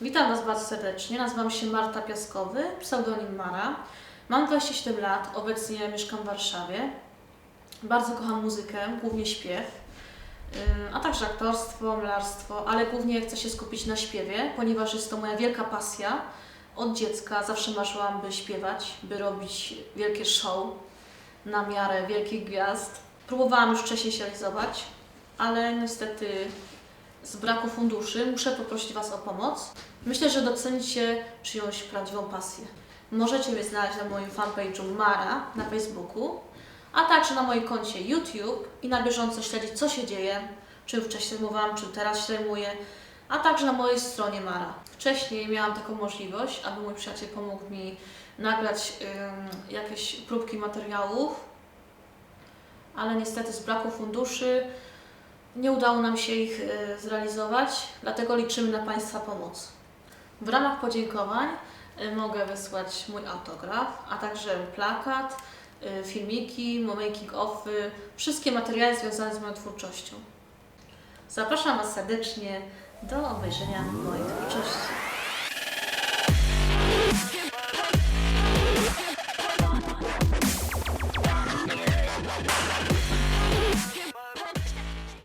Witam Was bardzo serdecznie. Nazywam się Marta Piaskowy, pseudonim Mara. Mam 27 lat, obecnie mieszkam w Warszawie. Bardzo kocham muzykę, głównie śpiew, a także aktorstwo, malarstwo, ale głównie chcę się skupić na śpiewie, ponieważ jest to moja wielka pasja. Od dziecka zawsze marzyłam, by śpiewać, by robić wielkie show na miarę wielkich gwiazd. Próbowałam już wcześniej się realizować, ale niestety z braku funduszy muszę poprosić Was o pomoc. Myślę, że docenicie czyjąś prawdziwą pasję. Możecie mnie znaleźć na moim fanpage'u Mara na Facebooku, a także na moim koncie YouTube i na bieżąco śledzić, co się dzieje, czym wcześniej zajmowałam, czym teraz się zajmuję, a także na mojej stronie Mara. Wcześniej miałam taką możliwość, aby mój przyjaciel pomógł mi nagrać ym, jakieś próbki materiałów, ale niestety z braku funduszy nie udało nam się ich e, zrealizować, dlatego liczymy na Państwa pomoc. W ramach podziękowań e, mogę wysłać mój autograf, a także plakat, e, filmiki, making offy, wszystkie materiały związane z moją twórczością. Zapraszam Was serdecznie do obejrzenia mojej twórczości.